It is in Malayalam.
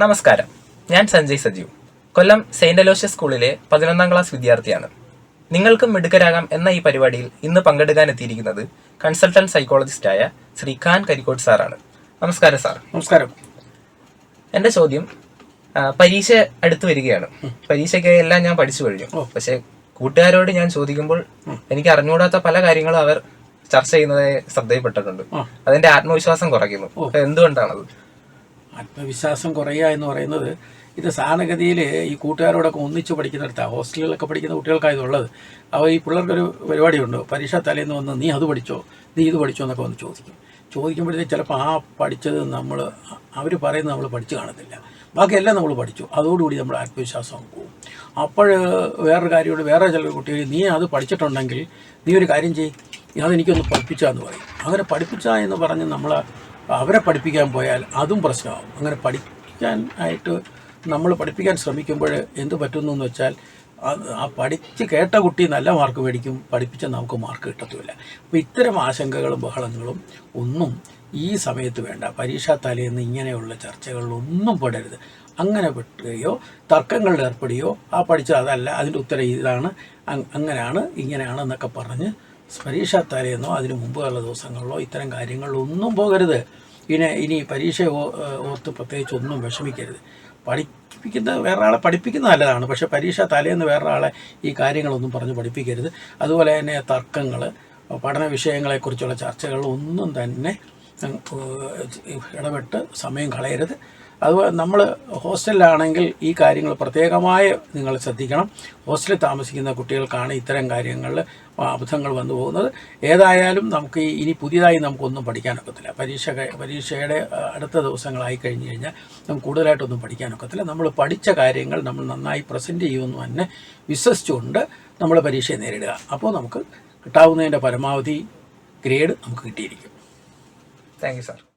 നമസ്കാരം. ഞാൻ സഞ്ജയ് സജീവ്. കൊല്ലം സെയിന്റ് അലോഷ്യസ് സ്കൂളിലെ പതിനൊന്നാം ക്ലാസ് വിദ്യാർത്ഥിയാണ്. നിങ്ങൾക്കും മിടുക്കരാകാം എന്ന ഈ പരിപാടിയിൽ ഇന്ന് പങ്കെടുക്കാൻ എത്തിയിരിക്കുന്നത് കൺസൾട്ടന്റ് സൈക്കോളജിസ്റ്റായ ശ്രീ ഖാൻ കരിക്കോട് സാറാണ്. നമസ്കാരം സാർ. നമസ്കാരം. എന്റെ ചോദ്യം പരീക്ഷ അടുത്ത് വരികയാണ്. പരീക്ഷയ്ക്ക് എല്ലാം ഞാൻ പഠിച്ചു കഴിഞ്ഞു. പക്ഷെ കൂട്ടുകാരോട് ഞാൻ ചോദിക്കുമ്പോൾ എനിക്ക് അറിഞ്ഞുകൂടാത്ത പല കാര്യങ്ങളും അവർ ചർച്ച ചെയ്യുന്നതായി ശ്രദ്ധയിൽപ്പെട്ടിട്ടുണ്ട്. അതിന്റെ ആത്മവിശ്വാസം കുറയ്ക്കുന്നു. എന്തുകൊണ്ടാണത് ആത്മവിശ്വാസം കുറയുക എന്ന് പറയുന്നത് ഇത് സാധാരണഗതിയിൽ ഈ കൂട്ടുകാരോടൊക്കെ ഒന്നിച്ച് പഠിക്കുന്നിടത്താണ് ഹോസ്റ്റലിലൊക്കെ പഠിക്കുന്ന കുട്ടികൾക്കായതുള്ളത് അവ ഈ പിള്ളേർക്കൊരു പരിപാടിയുണ്ട് പരീക്ഷ തലേന്ന് വന്ന് നീ അത് പഠിച്ചോ നീ ഇത് പഠിച്ചോ എന്നൊക്കെ വന്ന് ചോദിക്കും. ചോദിക്കുമ്പോഴത്തേക്ക് ചിലപ്പോൾ ആ പഠിച്ചത് നമ്മൾ അവർ പറയുന്നത് നമ്മൾ പഠിച്ചു കാണത്തില്ല. ബാക്കിയെല്ലാം നമ്മൾ പഠിച്ചു. അതോടുകൂടി നമ്മൾ ആത്മവിശ്വാസം പോകും. അപ്പോൾ വേറൊരു കാര്യമുണ്ട്. വേറെ ചില കുട്ടികൾ നീ അത് പഠിച്ചിട്ടുണ്ടെങ്കിൽ നീ ഒരു കാര്യം ചെയ്യും അതെനിക്കൊന്ന് പഠിപ്പിച്ചാന്ന് പറയും. അങ്ങനെ പഠിപ്പിച്ചാ എന്ന് പറഞ്ഞ് നമ്മൾ അവരെ പഠിപ്പിക്കാൻ പോയാൽ അതും പ്രശ്നമാകും അങ്ങനെ പഠിക്കാൻ ആയിട്ട് നമ്മൾ പഠിപ്പിക്കാൻ ശ്രമിക്കുമ്പോൾ എന്ത് പറ്റുന്നു എന്ന് വെച്ചാൽ ആ പഠിച്ച് കേട്ട കുട്ടി നല്ല മാർക്ക് മേടിക്കും പഠിപ്പിച്ച നമുക്ക് മാർക്ക് കിട്ടത്തുമില്ല. അപ്പോൾ ഇത്തരം ആശങ്കകളും ബഹളങ്ങളും ഒന്നും ഈ സമയത്ത് വേണ്ട. പരീക്ഷാ തലേന്ന് ഇങ്ങനെയുള്ള ചർച്ചകളിലൊന്നും പെടരുത്. അങ്ങനെ പെട്ടുകയോ തർക്കങ്ങളിൽ ഏർപ്പെടുകയോ ആ പഠിച്ചത് അതല്ല അതിന്റെ ഉത്തരം ഇതാണ് അങ്ങനെയാണ് ഇങ്ങനെയാണ് എന്നൊക്കെ പറഞ്ഞ് പരീക്ഷാ തലേന്നോ അതിന് മുമ്പുള്ള ദിവസങ്ങളിലോ ഇത്തരം കാര്യങ്ങളിലൊന്നും പോകരുത്. ഇനി ഇനി പരീക്ഷ ഓർത്ത് പ്രത്യേകിച്ച് ഒന്നും വിഷമിക്കരുത്. പഠിപ്പിക്കുന്ന വേറെ ആളെ പഠിപ്പിക്കുന്നത് നല്ലതാണ്. പക്ഷേ പരീക്ഷ തലേന്ന് വേറെ ആളെ ഈ കാര്യങ്ങളൊന്നും പറഞ്ഞ് പഠിപ്പിക്കരുത്. അതുപോലെ തന്നെ തർക്കങ്ങൾ പഠന വിഷയങ്ങളെക്കുറിച്ചുള്ള ചർച്ചകൾ ഒന്നും തന്നെ ഇടപെട്ട് സമയം കളയരുത്. അതുപോലെ നമ്മൾ ഹോസ്റ്റലിലാണെങ്കിൽ ഈ കാര്യങ്ങൾ പ്രത്യേകമായി നിങ്ങൾ ശ്രദ്ധിക്കണം. ഹോസ്റ്റലിൽ താമസിക്കുന്ന കുട്ടികൾക്കാണ് ഇത്തരം കാര്യങ്ങളിൽ അബദ്ധങ്ങൾ വന്നു പോകുന്നത്. ഏതായാലും നമുക്ക് ഇനി പുതിയതായി നമുക്കൊന്നും പഠിക്കാനൊക്കത്തില്ല. പരീക്ഷ പരീക്ഷയുടെ അടുത്ത ദിവസങ്ങളായി കഴിഞ്ഞ് കഴിഞ്ഞാൽ നമുക്ക് കൂടുതലായിട്ടൊന്നും പഠിക്കാനൊക്കത്തില്ല. നമ്മൾ പഠിച്ച കാര്യങ്ങൾ നമ്മൾ നന്നായി പ്രസന്റ് ചെയ്യുമെന്ന് തന്നെ വിശ്വസിച്ചുകൊണ്ട് നമ്മൾ പരീക്ഷയെ നേരിടുക. അപ്പോൾ നമുക്ക് കിട്ടാവുന്നതിന്റെ പരമാവധി ഗ്രേഡ് നമുക്ക് കിട്ടിയിരിക്കും. Thank you sir.